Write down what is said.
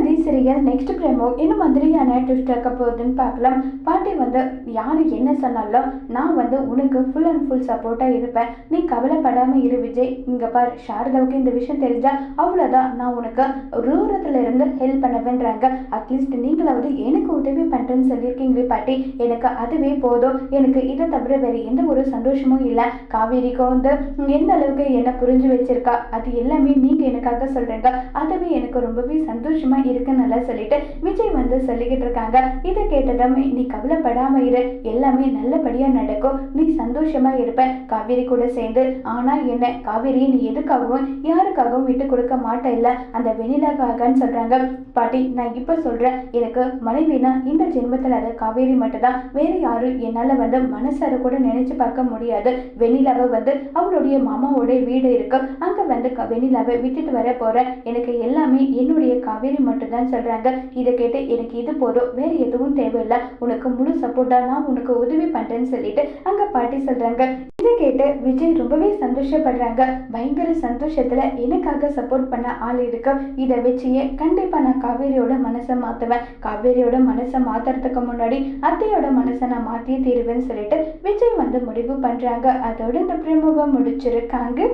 சீமந்தி serial next பிரேமோ என்ன மாதிரியான twist இருக்க போகுதுன்னு பார்க்கலாம். பாட்டி வந்து யார் என்ன சொன்னாலும் நான் வந்து உனக்கு ஃபுல் அண்ட் ஃபுல் சப்போர்ட்டாக இருப்பேன். நீ கவலைப்படாமல் இரு விஜய். இங்கே பார் சாரதாவுக்கு இந்த விஷயம் தெரிஞ்சால் அவ்வளோதான் நான் உனக்கு ரூரத்தில் இருந்து ஹெல்ப் பண்ணுவேன்றாங்க அட்லீஸ்ட் நீங்களாவது எனக்கு உதவி பண்ணுறேன்னு சொல்லியிருக்கீங்களே பாட்டி. எனக்கு அதுவே போதும். எனக்கு இதை தவிர வேறு எந்த ஒரு சந்தோஷமும் இல்லை. காவேரிக்கு வந்து எந்த அளவுக்கு என்ன புரிஞ்சு வச்சிருக்கா? அது எல்லாமே நீங்கள் எனக்காக சொல்கிறீங்க அதுவே எனக்கு ரொம்பவே சந்தோஷமாக இருக்குன்னு நல்லா சொல்லிட்டு விஜய் வந்து சொல்லிக்கிட்டு இருக்காங்க. இதை கேட்டதும் நீ கவலைப்படாம இரு. எல்லாமே நல்லபடியா நடக்கும். நீ சந்தோஷமா இருப்ப. காவேரி கூட சேர்ந்து. ஆனா என்ன? காவேரி நீ எதுக்காகவும் யாருக்காகவும் விட்டு கொடுக்க மாட்ட இல்ல அந்த வெண்ணிலாக்காகன்னு சொல்றாங்க. பாட்டி நான் இப்ப சொல்றேன். எனக்கு மனைவினா இந்த ஜென்மத்துல அது காவேரி மட்டும்தான். வேற யாரும் என்னால வந்து மனசார கூட நினைச்சு பார்க்க முடியாது. வெண்ணிலாவை வந்து அவளுடைய மாமாவோட வீடு இருக்கு. அங்க வந்து க- வெண்ணிலாவை விட்டுட்டு வர போறேன். எனக்கு எல்லாமே என்னுடைய காவேரி மட்டும்தான் சொல்கிறாங்க இதை கேட்டு எனக்கு இது போதும். வேறு எதுவும் தேவையில்லை. உனக்கு முழு சப்போர்ட்டாக நான் உனக்கு உதவி பண்ணுறேன்னு சொல்லிட்டு அங்கே பாட்டி சொல்கிறாங்க இதை கேட்டு விஜய் ரொம்பவே சந்தோஷப்படுறாங்க. பயங்கர சந்தோஷத்தில் எனக்காக சப்போர்ட் பண்ண ஆள் இருக்கு. இதை வச்சியே கண்டிப்பாக நான் காவேரியோட மனசை மாற்றுவேன் காவேரியோட மனசை மாற்றுறதுக்கு முன்னாடி அத்தையோட மனசை நான் மாற்றியே தீருவேன்னு சொல்லிட்டு விஜய் வந்து முடிவு பண்ணுறாங்க அதோட இந்த பிரமுகம் முடிச்சிருக்காங்க